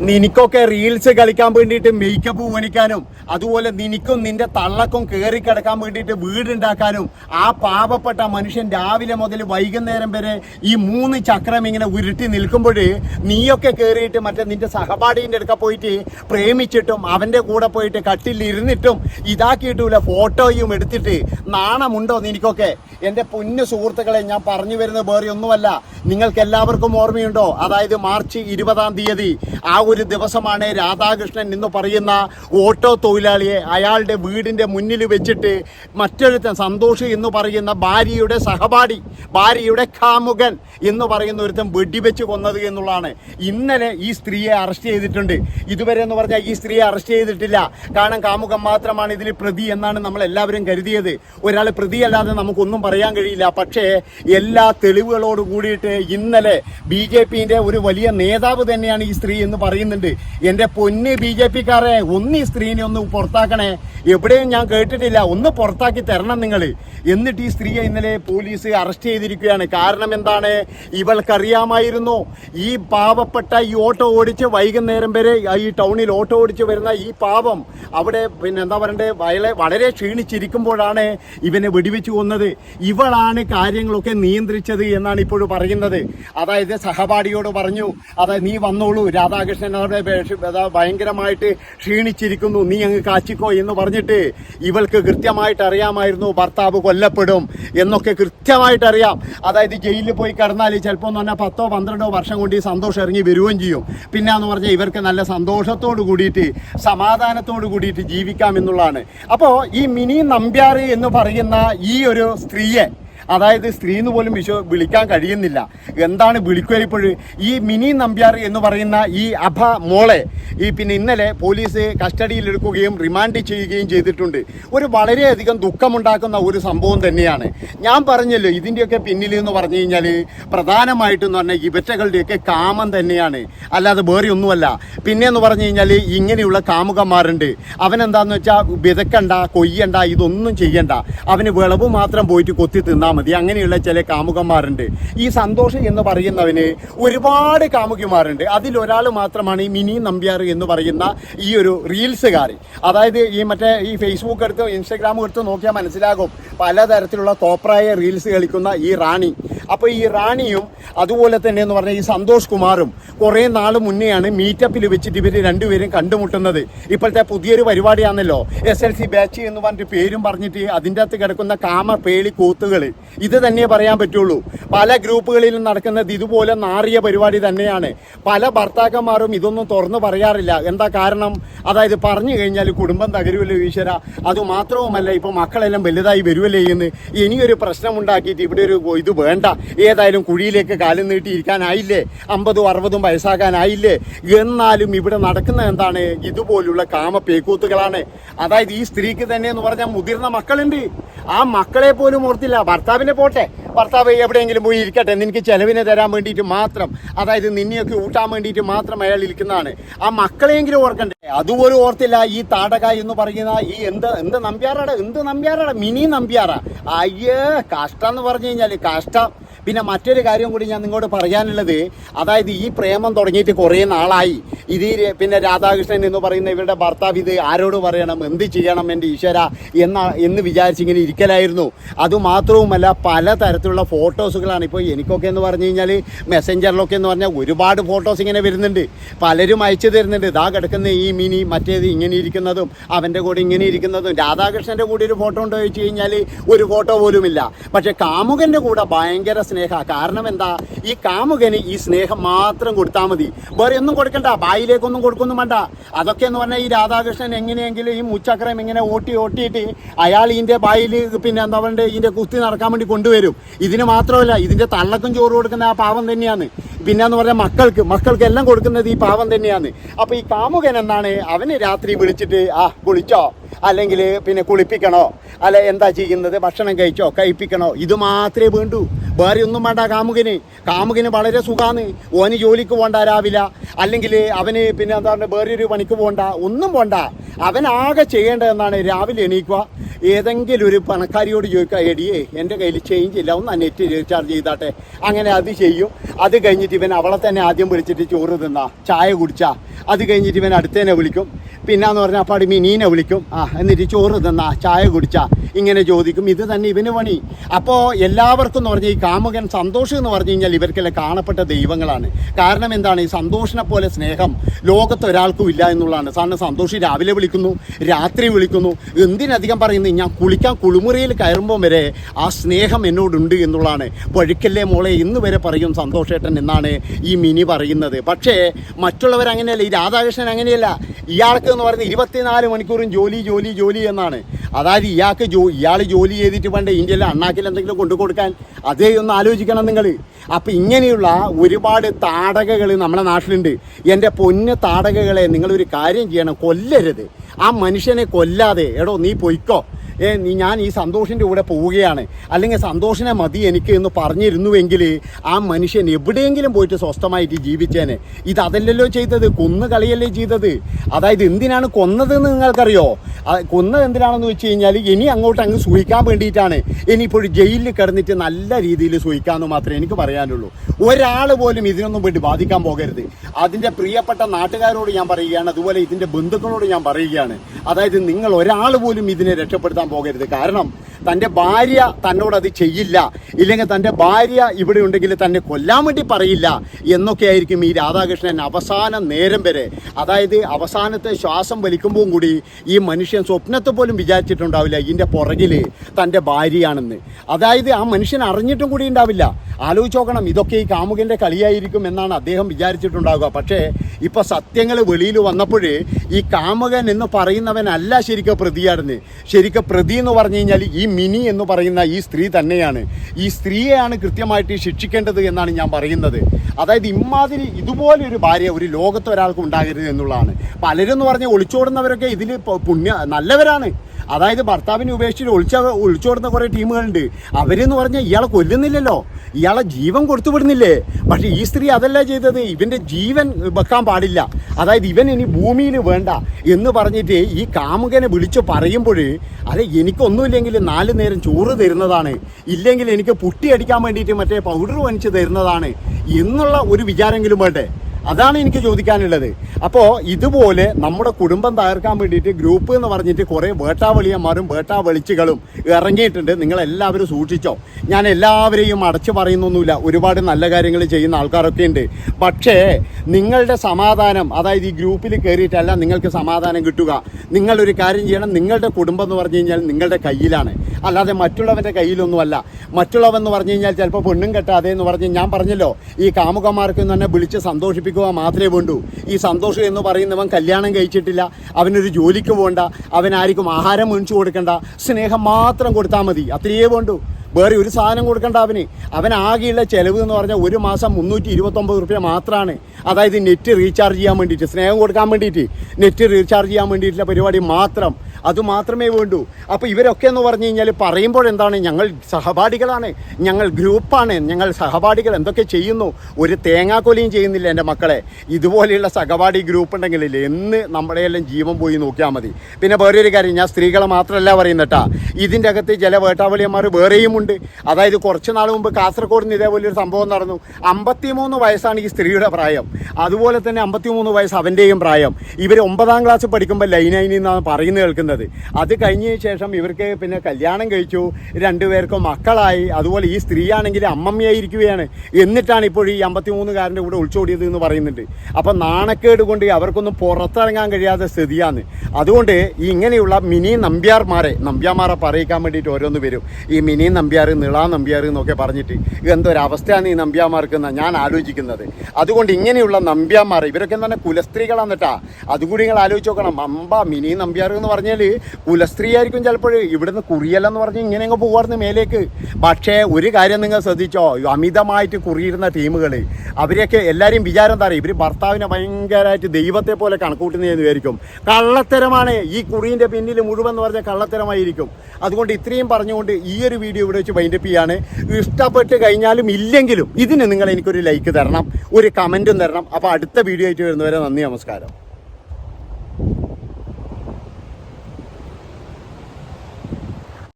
നിനക്കൊക്കെ റീൽസ് കളിക്കാൻ വേണ്ടിയിട്ട് മേക്കപ്പ് പണിക്കാനും അതുപോലെ നിനക്കും നിന്റെ തള്ളക്കും കയറി കിടക്കാൻ വേണ്ടിയിട്ട് വീടുണ്ടാക്കാനും ആ പാവപ്പെട്ട മനുഷ്യൻ രാവിലെ മുതൽ വൈകുന്നേരം വരെ ഈ മൂന്ന് ചക്രം ഇങ്ങനെ ഉരുട്ടി നിൽക്കുമ്പോൾ നീയൊക്കെ കയറിയിട്ട് മറ്റേ നിന്റെ സഹപാഠിന്റെ അടുക്ക പോയിട്ട് പ്രേമിച്ചിട്ടും അവന്റെ കൂടെ പോയിട്ട് കട്ടിലിരുന്നിട്ടും ഇതാക്കിയിട്ടുമില്ല ഫോട്ടോയും എടുത്തിട്ട് നാണമുണ്ടോ നിനക്കൊക്കെ? എന്റെ പൊന്നു സുഹൃത്തുക്കളെ ഞാൻ പറഞ്ഞു വരുന്നത് വേറെ ഒന്നുമല്ല. നിങ്ങൾക്ക് എല്ലാവർക്കും ഓർമ്മയുണ്ടോ? അതായത് മാർച്ച് ഇരുപതാം തീയതി ആ ഒരു ദിവസമാണ് രാധാകൃഷ്ണൻ എന്ന് പറയുന്ന ഓട്ടോ തൊഴിലാളിയെ അയാളുടെ വീടിന്റെ മുന്നിൽ വെച്ചിട്ട് മറ്റൊരുത്തൻ സന്തോഷ് എന്ന് പറയുന്ന ഭാര്യയുടെ സഹപാഠി ഭാര്യയുടെ കാമുകൻ എന്ന് പറയുന്ന ഒരുത്തൻ വെടിവെച്ച് കൊന്നത് എന്നുള്ളതാണ്. ഇന്നലെ ഈ സ്ത്രീയെ അറസ്റ്റ് ചെയ്തിട്ടുണ്ട്. ഇതുവരെ എന്ന് പറഞ്ഞാൽ ഈ സ്ത്രീയെ അറസ്റ്റ് ചെയ്തിട്ടില്ല. കാരണം കാമുകൻ മാത്രമാണ് ഇതിൽ പ്രതി എന്നാണ് നമ്മൾ എല്ലാവരും കരുതിയത്. ഒരാൾ പ്രതിയല്ലാതെ നമുക്കൊന്നും പറയാൻ കഴിയില്ല. പക്ഷേ എല്ലാ തെളിവുകളോട് കൂടിയിട്ട് ഇന്നലെ ബി ജെ ഒരു വലിയ നേതാവ് തന്നെയാണ് ഈ സ്ത്രീ എന്ന് പറയുന്നുണ്ട്. എന്റെ പൊന്ന് ബി ജെ പിക്കാരെ ഒന്ന് ഈ സ്ത്രീനെ ഒന്ന് പുറത്താക്കണേ. എവിടെയും ഞാൻ കേട്ടിട്ടില്ല. ഒന്ന് പുറത്താക്കി തരണം നിങ്ങൾ എന്നിട്ട് ഈ സ്ത്രീയെ ഇന്നലെ പോലീസ് അറസ്റ്റ് ചെയ്തിരിക്കുകയാണ്. കാരണം എന്താണ്? ഇവൾക്കറിയാമായിരുന്നു. ഈ പാവപ്പെട്ട ഈ ഓട്ടോ ഓടിച്ച് വൈകുന്നേരം വരെ ഈ ടൗണിൽ ഓട്ടോ ഓടിച്ച് വരുന്ന ഈ പാവം അവിടെ പിന്നെ എന്താ പറയണ്ടേ? വയലെ വളരെ ക്ഷീണിച്ചിരിക്കുമ്പോഴാണ് ഇവനെ വെടിവെച്ച് കൊന്നത്. ഇവളാണ് കാര്യങ്ങളൊക്കെ നിയന്ത്രിച്ചത് എന്നാണ് ഇപ്പോഴും പറയുന്നത്. അതായത് സഹപാഠിയോട് പറഞ്ഞു അതായത് നീ വന്നോളൂ രാധാകൃഷ്ണൻ അതാ ഭയങ്കരമായിട്ട് ക്ഷീണിച്ചിരിക്കുന്നു. നീ അങ്ങ് കാച്ചിക്കോ എന്ന് പറഞ്ഞിട്ട് ഇവൾക്ക് കൃത്യമായിട്ട് അറിയാമായിരുന്നു ഭർത്താവ് കൊല്ലപ്പെടും എന്നൊക്കെ കൃത്യമായിട്ട് അറിയാം. അതായത് ജയിലിൽ പോയി കിടന്നാൽ ചിലപ്പോൾ എന്ന് പറഞ്ഞാൽ പത്തോ പന്ത്രണ്ടോ വർഷം കൊണ്ട് ഈ സന്തോഷം ഇറങ്ങി വരികയും ചെയ്യും. പിന്നെ എന്ന് പറഞ്ഞാൽ ഇവർക്ക് നല്ല സന്തോഷത്തോട് കൂടിയിട്ട് സമാധാനത്തോട് കൂടിയിട്ട് ജീവിക്കാം എന്നുള്ളതാണ്. അപ്പോൾ ഈ മിനി നമ്പ്യാർ എന്ന് പറയുന്ന ഈ ഒരു സ്ത്രീയെ അതായത് സ്ത്രീ എന്ന് പോലും വിശ്വ വിളിക്കാൻ കഴിയുന്നില്ല. എന്താണ് വിളിക്കുക ഇപ്പോൾ ഈ മിനി നമ്പ്യാർ എന്ന് പറയുന്ന ഈ അഭ മോളെ ഈ പിന്നെ ഇന്നലെ പോലീസ് കസ്റ്റഡിയിലെടുക്കുകയും റിമാൻഡ് ചെയ്യുകയും ചെയ്തിട്ടുണ്ട്. ഒരു വളരെയധികം ദുഃഖമുണ്ടാക്കുന്ന ഒരു സംഭവം തന്നെയാണ്. ഞാൻ പറഞ്ഞല്ലോ ഇതിന്റെയൊക്കെ പിന്നിൽ എന്ന് പറഞ്ഞു കഴിഞ്ഞാൽ പ്രധാനമായിട്ടും എന്ന് പറഞ്ഞാൽ ഇവറ്റകളുടെയൊക്കെ കാമം തന്നെയാണ്. അല്ലാതെ വേറെ ഒന്നുമല്ല. പിന്നെ എന്ന് പറഞ്ഞു കഴിഞ്ഞാൽ ഇങ്ങനെയുള്ള കാമുകന്മാരുണ്ട്. അവനെന്താന്ന് വെച്ചാൽ വിതക്കണ്ട കൊയ്യണ്ട ഇതൊന്നും ചെയ്യണ്ട. അവന് വിളവ് മാത്രം പോയിട്ട് കൊത്തി തിന്നാൽ മതി. അങ്ങനെയുള്ള ചില കാമുകന്മാരുണ്ട്. ഈ സന്തോഷം എന്ന് പറയുന്നവന് ഒരുപാട് കാമുകിമാരുണ്ട്. അതിലൊരാൾ മാത്രമാണ് ഈ മിനി നമ്പ്യാർ എന്ന് പറയുന്ന ഈ ഒരു റീൽസുകാരി. അതായത് ഈ മറ്റേ ഈ ഫേസ്ബുക്ക് എടുത്ത് ഇൻസ്റ്റാഗ്രാം എടുത്ത് നോക്കിയാൽ മനസ്സിലാകും പലതരത്തിലുള്ള തോപ്രായ റീൽസ് കളിക്കുന്ന ഈ റാണി. അപ്പോൾ ഈ റാണിയും അതുപോലെ തന്നെ എന്ന് പറഞ്ഞാൽ ഈ സന്തോഷ് കുമാറും കുറേ നാൾ മുന്നെയാണ് മീറ്റപ്പിൽ വെച്ചിട്ട് ഇവർ രണ്ടുപേരും കണ്ടുമുട്ടുന്നത്. ഇപ്പോഴത്തെ പുതിയൊരു പരിപാടിയാണല്ലോ. എസ് എൽ സി ബാച്ച് എന്ന് പറഞ്ഞിട്ട് പേരും പറഞ്ഞിട്ട് അതിന്റെ അകത്ത് കിടക്കുന്ന കാമ പേളി കൂത്തുകൾ ഇത് തന്നെ പറയാൻ പറ്റുള്ളൂ. പല ഗ്രൂപ്പുകളിലും നടക്കുന്നത് ഇതുപോലെ നാറിയ പരിപാടി തന്നെയാണ്. പല ഭർത്താക്കന്മാരും ഇതൊന്നും തുറന്നു പറയാറില്ല. എന്താ കാരണം? അതായത് പറഞ്ഞു കഴിഞ്ഞാൽ കുടുംബം തകരുമല്ലോ ഈശ്വര. അതുമാത്രവുമല്ല ഇപ്പോൾ മക്കളെല്ലാം വലുതായി വരുവല്ലേ എന്ന് ഇനിയൊരു പ്രശ്നമുണ്ടാക്കിയിട്ട് ഇവിടെ ഒരു ഇത് വേണ്ട. ഏതായാലും കുഴിയിലേക്ക് കാലം നീട്ടിയിരിക്കാനായില്ലേ? അമ്പതും അറുപതും വയസ്സാകാനായില്ലേ? എന്നാലും ഇവിടെ നടക്കുന്ന എന്താണ്? ഇതുപോലുള്ള കാമ പേക്കൂത്തുകളാണ്. അതായത് ഈ സ്ത്രീക്ക് തന്നെ എന്ന് പറഞ്ഞാൽ മുതിർന്ന മക്കളുണ്ട്. ആ മക്കളെ പോലും ഓർത്തില്ല. ഭർത്താവിനെ പോട്ടെ. ഭർത്താവ് എവിടെയെങ്കിലും പോയി ഇരിക്കട്ടെ. നിനക്ക് ചെലവിനെ തരാൻ വേണ്ടിയിട്ട് മാത്രം അതായത് നിന്നെയൊക്കെ ഊട്ടാൻ വേണ്ടിയിട്ട് മാത്രം അയാൾ ഇരിക്കുന്നതാണ്. ആ മക്കളെയെങ്കിലും ഓർക്കണ്ടേ? അതുപോലും ഓർത്തില്ല ഈ താടക എന്ന് പറയുന്ന ഈ എന്ത് എന്ത് നമ്പ്യാറാടാ എന്ത് നമ്പ്യാറാടാ മിനി നമ്പ്യാറാ അയ്യേ കഷ്ടം എന്ന് പറഞ്ഞു കഴിഞ്ഞാൽ കഷ്ടം. പിന്നെ മറ്റൊരു കാര്യം കൂടി ഞാൻ നിങ്ങളോട് പറയാനുള്ളത്. അതായത് ഈ പ്രേമം തുടങ്ങിയിട്ട് കുറേ നാളായി. ഇത് പിന്നെ രാധാകൃഷ്ണൻ എന്ന് പറയുന്ന ഇവരുടെ ഭർത്താവ് ഇത് ആരോട് പറയണം? എന്ത് ചെയ്യണം എന്റെ ഈശ്വര? എന്ന എന്ന് വിചാരിച്ചിങ്ങനെ ഇരിക്കലായിരുന്നു. അതുമാത്രവുമല്ല പല തരത്തിലുള്ള ഫോട്ടോസുകളാണ്. ഇപ്പോൾ എനിക്കൊക്കെ എന്ന് പറഞ്ഞു കഴിഞ്ഞാൽ മെസ്സഞ്ചറിലൊക്കെ എന്ന് പറഞ്ഞാൽ ഒരുപാട് ഫോട്ടോസ് ഇങ്ങനെ വരുന്നുണ്ട്. പലരും അയച്ചു തരുന്നുണ്ട്. ഇതാ കിടക്കുന്ന ഈ മിനി മറ്റേത് ഇങ്ങനെ ഇരിക്കുന്നതും അവന്റെ കൂടെ ഇങ്ങനെ ഇരിക്കുന്നതും. രാധാകൃഷ്ണന്റെ കൂടെ ഒരു ഫോട്ടോ ഉണ്ടോ ചോദിച്ചു കഴിഞ്ഞാൽ ഒരു ഫോട്ടോ പോലുമില്ല. പക്ഷേ കാമുകന്റെ കൂടെ ഭയങ്കര സ്നേഹ. കാരണം എന്താ? ഈ കാമുകന് ഈ സ്നേഹം മാത്രം കൊടുത്താൽ മതി. വേറെ ഒന്നും കൊടുക്കണ്ട. ബായിലേക്കൊന്നും കൊടുക്കൊന്നും വേണ്ട. അതൊക്കെ എന്ന് പറഞ്ഞാൽ ഈ രാധാകൃഷ്ണൻ എങ്ങനെയെങ്കിലും ഈ മുച്ചക്രം ഇങ്ങനെ ഓട്ടി ഓട്ടിയിട്ട് അയാൾ ഇതിന്റെ ബായിൽ പിന്നെ എന്താ പറയുക ഇതിന്റെ കുത്തി നടക്കാൻ വേണ്ടി കൊണ്ടുവരും. ഇതിന് മാത്രമല്ല ഇതിന്റെ തള്ളക്കും ചോറ് കൊടുക്കുന്ന ആ പാവം തന്നെയാണ്. പിന്നെ എന്ന് പറഞ്ഞാൽ മക്കൾക്ക് മക്കൾക്ക് എല്ലാം കൊടുക്കുന്നത് ഈ പാവം തന്നെയാണ്. അപ്പോൾ ഈ കാമുകൻ എന്താണ് അവന് രാത്രി വിളിച്ചിട്ട് ആ കുളിച്ചോ? അല്ലെങ്കിൽ പിന്നെ കുളിപ്പിക്കണോ? അല്ല എന്താ ചെയ്യുന്നത്? ഭക്ഷണം കഴിച്ചോ? കഴിപ്പിക്കണോ? ഇത് മാത്രമേ വേണ്ടൂ. വേറെ ഒന്നും വേണ്ട കാമുകന്. കാമുകന് വളരെ സുഖാന്ന്. ഓന് ജോലിക്ക് പോണ്ട രാവില. അല്ലെങ്കിൽ അവന് പിന്നെ എന്താണ് ഒരു പണിക്ക് പോണ്ട. ഒന്നും പോണ്ട. അവനാകെ ആകെ ചെയ്യേണ്ടത് എന്താണ്? രാവിലെ എണീക്കുക. ഏതെങ്കിലും ഒരു പണക്കാരിയോട് ചോദിക്കുക എടിയേ എന്റെ കയ്യിൽ ചേഞ്ച് ഇല്ല. ഒന്ന് നെറ്റ് റീചാർജ് ചെയ്താട്ടെ. അങ്ങനെ അത് ചെയ്യും. അത് കഴിഞ്ഞിട്ട് ഇവൻ അവളെ തന്നെ ആദ്യം വിളിച്ചിട്ട് ചോറ് തിന്നാ. ചായ കുടിച്ചാ. അത് കഴിഞ്ഞിട്ട് ഇവൻ അടുത്തേനെ വിളിക്കും. പിന്നാന്ന് പറഞ്ഞാൽ അപ്പാടി മിനീനെ വിളിക്കും. ആ എന്നിട്ട് ചോറ് തിന്നാ ചായ കുടിച്ചാ. ഇങ്ങനെ ചോദിക്കും. ഇത് തന്നെ ഇവന് പണി. അപ്പോൾ എല്ലാവർക്കും എന്ന് പറഞ്ഞാൽ ഈ കാമുകൻ സന്തോഷം എന്ന് പറഞ്ഞു കഴിഞ്ഞാൽ ഇവർക്കെല്ലാം കാണപ്പെട്ട ദൈവങ്ങളാണ്. കാരണം എന്താണ്? ഈ സന്തോഷിനെ പോലെ സ്നേഹം ലോകത്ത് ഒരാൾക്കും ഇല്ല എന്നുള്ളതാണ്. സാറിന് സന്തോഷി രാവിലെ വിളിക്കുന്നു രാത്രി വിളിക്കുന്നു. എന്തിനധികം പറയുന്നു? ഞാൻ കുളിക്കാൻ കുളിമുറിയിൽ കയറുമ്പോൾ വരെ ആ സ്നേഹം എന്നോടുണ്ട് എന്നുള്ളതാണ്. വഴുക്കല്ലേ മോളെ ഇന്ന് വരെ പറയും സന്തോഷേട്ടൻ എന്നാണ് ഈ മിനി പറയുന്നത്. പക്ഷേ മറ്റുള്ളവർ അങ്ങനെയല്ല ഈ രാധാകൃഷ്ണൻ അങ്ങനെയല്ല. ഇയാൾക്ക് എന്ന് പറയുന്നത് ഇരുപത്തിനാല് മണിക്കൂറും ജോലി ജോലി ജോലി എന്നാണ്. അതായത് ഇയാൾക്ക് ജോ ഇയാൾ ജോലി ചെയ്തിട്ട് വേണ്ട ഇന്ത്യയിലെ അണ്ണാക്കിൽ എന്തെങ്കിലും കൊണ്ടു കൊടുക്കാൻ അതേ ഒന്ന് ആലോചിക്കണം നിങ്ങൾ അപ്പം ഇങ്ങനെയുള്ള ഒരുപാട് താടകകൾ നമ്മുടെ നാട്ടിലുണ്ട്. എന്റെ പൊന്ന് താടകകളെ നിങ്ങളൊരു കാര്യം ചെയ്യണം കൊല്ലരുത്. ആ മനുഷ്യനെ കൊല്ലാതെ എടോ നീ പൊയ്ക്കോ. ഏ ഞാൻ ഈ സന്തോഷിന്റെ കൂടെ പോവുകയാണ്. അല്ലെങ്കിൽ സന്തോഷിനെ മതി എനിക്ക് എന്ന് പറഞ്ഞിരുന്നുവെങ്കിൽ ആ മനുഷ്യൻ എവിടെയെങ്കിലും പോയിട്ട് സ്വസ്ഥമായിട്ട് ജീവിച്ചേനെ. ഇത് അതല്ലല്ലോ ചെയ്തത് കൊന്നു കളിയല്ലേ ചെയ്തത്. അതായത് എന്തിനാണ് കൊന്നതെന്ന് നിങ്ങൾക്കറിയോ? കൊന്നത് എന്തിനാണെന്ന് വെച്ച് കഴിഞ്ഞാൽ ഇനി അങ്ങോട്ട് അങ്ങ് സൂഹിക്കാൻ വേണ്ടിയിട്ടാണ്. ഇനിയിപ്പോൾ ജയിലിൽ കിടന്നിട്ട് നല്ല രീതിയിൽ സൂഹിക്കാമെന്ന് മാത്രമേ എനിക്ക് പറയാനുള്ളൂ. ഒരാൾ പോലും ഇതിനൊന്നും വേണ്ടി ബാധിക്കാൻ പോകരുത്. അതിന്റെ പ്രിയപ്പെട്ട നാട്ടുകാരോട് ഞാൻ പറയുകയാണ് അതുപോലെ ഇതിന്റെ ബന്ധുക്കളോട് ഞാൻ പറയുകയാണ്. അതായത് നിങ്ങൾ ഒരാൾ പോലും ഇതിനെ രക്ഷപ്പെടുത്താൻ പോകരുത്. കാരണം തന്റെ ഭാര്യ തന്നോട് അത് ചെയ്യില്ല ഇല്ലെങ്കിൽ തന്റെ ഭാര്യ ഇവിടെ ഉണ്ടെങ്കിൽ തന്നെ കൊല്ലാൻ വേണ്ടി പറയില്ല എന്നൊക്കെ ആയിരിക്കും ഈ രാധാകൃഷ്ണൻ അവസാന നേരം വരെ. അതായത് അവസാനത്തെ ശ്വാസം വലിക്കുമ്പോൾ കൂടി ഈ മനുഷ്യൻ സ്വപ്നത്തെ പോലും വിചാരിച്ചിട്ടുണ്ടാവില്ല ഇതിന്റെ പുറകിൽ തന്റെ ഭാര്യയാണെന്ന്. അതായത് ആ മനുഷ്യൻ അറിഞ്ഞിട്ടും കൂടി ഉണ്ടാവില്ല. ആലോചിച്ച് നോക്കണം ഇതൊക്കെ ഈ കാമുകന്റെ കളിയായിരിക്കും എന്നാണ് അദ്ദേഹം വിചാരിച്ചിട്ടുണ്ടാവുക. പക്ഷേ ഇപ്പോൾ സത്യങ്ങൾ വെളിയിൽ വന്നപ്പോൾ ഈ കാമുകൻ എന്ന് പറയുന്നവനല്ല ശരിക്കും പ്രതിയാണെന്ന്. ശരിക്കും പ്രതി എന്ന് പറഞ്ഞു കഴിഞ്ഞാൽ ഈ മിനി എന്ന് പറയുന്ന ഈ സ്ത്രീ തന്നെയാണ്. ഈ സ്ത്രീയെയാണ് കൃത്യമായിട്ട് ശിക്ഷിക്കേണ്ടത് എന്നാണ് ഞാൻ പറയുന്നത്. അതായത് ഇമാതിരി ഇതുപോലൊരു ഭാര്യ ഒരു ലോകത്ത് ഉണ്ടാകരുത് എന്നുള്ളതാണ്. പലരും എന്ന് പറഞ്ഞാൽ ഒളിച്ചോടുന്നവരൊക്കെ ഇതിൽ പുണ്യ നല്ലവരാണ്. അതായത് ഭർത്താവിനെ ഉപേക്ഷിച്ച് ഒളിച്ച ഒളിച്ചോടുന്ന കുറേ ടീമുകളുണ്ട്. അവരെന്ന് പറഞ്ഞാൽ ഇയാളെ കൊല്ലുന്നില്ലല്ലോ. ഇയാളെ ജീവൻ കൊടുത്തു വിടുന്നില്ലേ? പക്ഷേ ഈ സ്ത്രീ അതല്ല ചെയ്തത്. ഇവന്റെ ജീവൻ വെക്കാൻ പാടില്ല. അതായത് ഇവൻ ഇനി ഭൂമിയിൽ വേണ്ട എന്ന് പറഞ്ഞിട്ട് ഈ കാമുകനെ വിളിച്ച് പറയുമ്പോൾ അത് എനിക്കൊന്നുമില്ലെങ്കിൽ നാല് നേരം ചോറ് തരുന്നതാണ്. ഇല്ലെങ്കിൽ എനിക്ക് പുട്ടി അടിക്കാൻ വേണ്ടിയിട്ട് മറ്റേ പൗഡർ വാങ്ങിച്ച് തരുന്നതാണ് എന്നുള്ള ഒരു വിചാരമെങ്കിലും വേണ്ടേ? അതാണ് എനിക്ക് ചോദിക്കാനുള്ളത്. അപ്പോൾ ഇതുപോലെ നമ്മുടെ കുടുംബം തകർക്കാൻ വേണ്ടിയിട്ട് ഗ്രൂപ്പ് എന്ന് പറഞ്ഞിട്ട് കുറേ വേട്ടാവളിയന്മാരും വേട്ടാവളിച്ചുകളും ഇറങ്ങിയിട്ടുണ്ട്. നിങ്ങൾ എല്ലാവരും സൂക്ഷിച്ചോ. ഞാൻ എല്ലാവരെയും അടച്ചു പറയുന്നൊന്നുമില്ല. ഒരുപാട് നല്ല കാര്യങ്ങൾ ചെയ്യുന്ന ആൾക്കാരൊക്കെ ഉണ്ട്. പക്ഷേ നിങ്ങളുടെ സമാധാനം അതായത് ഈ ഗ്രൂപ്പിൽ കയറിയിട്ടല്ല നിങ്ങൾക്ക് സമാധാനം കിട്ടുക. നിങ്ങളൊരു കാര്യം ചെയ്യണം. നിങ്ങളുടെ കുടുംബം എന്ന് പറഞ്ഞു കഴിഞ്ഞാൽ നിങ്ങളുടെ കയ്യിലാണ്. അല്ലാതെ മറ്റുള്ളവന്റെ കയ്യിലൊന്നുമല്ല. മറ്റുള്ളവൻ എന്ന് പറഞ്ഞു കഴിഞ്ഞാൽ ചിലപ്പോൾ പെണ്ണും കെട്ടാതെ എന്ന് പറഞ്ഞ് ഞാൻ പറഞ്ഞല്ലോ ഈ കാമുകന്മാർക്ക് തന്നെ വിളിച്ച് സന്തോഷിപ്പിക്കുക മാത്രമേ വേണ്ടൂ. ഈ സന്തോഷം എന്ന് പറയുന്നവൻ കല്യാണം കഴിച്ചിട്ടില്ല അവനൊരു ജോലിക്ക് പോകണ്ട അവനായിരിക്കും ആഹാരം മേടിച്ചു കൊടുക്കണ്ട സ്നേഹം മാത്രം കൊടുത്താൽ മതി അത്രയേ വേണ്ടൂ. വേറെ ഒരു സാധനം കൊടുക്കണ്ട അവന്. അവൻ ആകെയുള്ള ചെലവ് എന്ന് പറഞ്ഞാൽ ഒരു മാസം മുന്നൂറ്റി ഇരുപത്തൊമ്പത് റുപ്യ മാത്രമാണ് അതായത് നെറ്റ് റീചാർജ് ചെയ്യാൻ വേണ്ടിയിട്ട് സ്നേഹം കൊടുക്കാൻ വേണ്ടിയിട്ട് നെറ്റ് റീചാർജ് ചെയ്യാൻ വേണ്ടിയിട്ടുള്ള പരിപാടി മാത്രം. അത് മാത്രമേ വേണ്ടൂ. അപ്പോൾ ഇവരൊക്കെ എന്ന് പറഞ്ഞു കഴിഞ്ഞാൽ പറയുമ്പോൾ എന്താണ്? ഞങ്ങൾ സഹപാഠികളാണ്. ഞങ്ങൾ ഗ്രൂപ്പാണ്. ഞങ്ങൾ സഹപാഠികൾ എന്തൊക്കെ ചെയ്യുന്നു? ഒരു തേങ്ങാക്കൊലിയും ചെയ്യുന്നില്ല എന്റെ മക്കളെ. ഇതുപോലെയുള്ള സഹപാഠി ഗ്രൂപ്പ് ഉണ്ടെങ്കിലില്ലേ എന്ന് നമ്മുടെയെല്ലാം ജീവൻ പോയി നോക്കിയാൽ മതി. പിന്നെ വേറൊരു കാര്യം ഞാൻ സ്ത്രീകളെ മാത്രമല്ല പറയുന്നട്ടാ ഇതിന്റെ അകത്ത് ചില വേട്ടാവലിയന്മാർ വേറെയും ഉണ്ട്. അതായത് കുറച്ച് നാൾ മുമ്പ് കാസർഗോഡ് നിന്ന് ഇതേപോലെ ഒരു സംഭവം നടന്നു. അമ്പത്തിമൂന്ന് വയസ്സാണ് ഈ സ്ത്രീയുടെ പ്രായം. അതുപോലെ തന്നെ അമ്പത്തിമൂന്ന് വയസ്സ് അവന്റെയും പ്രായം. ഇവർ ഒമ്പതാം ക്ലാസ് പഠിക്കുമ്പോൾ ലൈനൈനി എന്നാണ് പറയുന്നത് കേൾക്കുന്നത്. അത് കഴിഞ്ഞ ശേഷം ഇവർക്ക് പിന്നെ കല്യാണം കഴിച്ചു. രണ്ടുപേർക്കും മക്കളായി. അതുപോലെ ഈ സ്ത്രീ ആണെങ്കിൽ അമ്മമ്മയായിരിക്കുകയാണ്. എന്നിട്ടാണ് ഇപ്പോൾ ഈ അമ്പത്തിമൂന്നുകാരന്റെ കൂടെ ഒളിച്ചോടിയത് എന്ന് പറയുന്നുണ്ട്. അപ്പം നാണക്കേട് കൊണ്ട് അവർക്കൊന്നും പുറത്തിറങ്ങാൻ കഴിയാത്ത സ്ഥിതിയാണ്. അതുകൊണ്ട് ഇങ്ങനെയുള്ള മിനി നമ്പ്യാർമാരെ നമ്പ്യാർമാരെ പറയിക്കാൻ വേണ്ടിയിട്ട് ഓരോന്ന് വരും. ഈ മിനി നമ്പ്യാർ നിളാ നമ്പ്യാർ എന്നൊക്കെ പറഞ്ഞിട്ട് എന്തൊരവസ്ഥയാണ് ഈ നമ്പ്യാർമാർക്ക് എന്നാണ് ഞാൻ ആലോചിക്കുന്നത്. അതുകൊണ്ട് ഇങ്ങനെയുള്ള നമ്പ്യാമാർ ഇവരൊക്കെ തന്നെ കുലസ്ത്രീകളാണ് കേട്ടാ. അതുകൂടി നിങ്ങൾ ആലോചിച്ച് നോക്കണം. അമ്പ മിനി നമ്പ്യാർ എന്ന് പറഞ്ഞാൽ കുലസ്ത്രീ ആയിരിക്കും ചിലപ്പോൾ ഇവിടുന്ന് കുറിയല്ലെന്ന് പറഞ്ഞ് ഇങ്ങനെ അങ്ങ് പോകാറുണ്ട് മേലേക്ക്. പക്ഷേ ഒരു കാര്യം നിങ്ങൾ ശ്രദ്ധിച്ചോ? അമിതമായിട്ട് കുറിയിരുന്ന ടീമുകൾ അവരെയൊക്കെ എല്ലാവരും വിചാരം എന്താ ഇവർ ഭർത്താവിനെ ഭയങ്കരമായിട്ട് ദൈവത്തെ പോലെ കണക്കൂട്ടുന്നതെന്ന് വിചാരിക്കും. കള്ളത്തരമാണ്. ഈ കുറിയിന്റെ പിന്നിൽ മുഴുവൻ എന്ന് പറഞ്ഞാൽ കള്ളത്തരമായിരിക്കും. അതുകൊണ്ട് ഇത്രയും പറഞ്ഞുകൊണ്ട് ഈ ഒരു വീഡിയോ ഇവിടെ വെച്ച് വൈൻഡപ്പ് ചെയ്യാണ്. ഇഷ്ടപ്പെട്ട് കഴിഞ്ഞാലും ഇല്ലെങ്കിലും ഇതിന് നിങ്ങൾ എനിക്കൊരു ലൈക്ക് തരണം ഒരു കമന്റും തരണം. അപ്പോൾ അടുത്ത വീഡിയോ ആയിട്ട് വരുന്നവരെ നന്ദി നമസ്കാരം.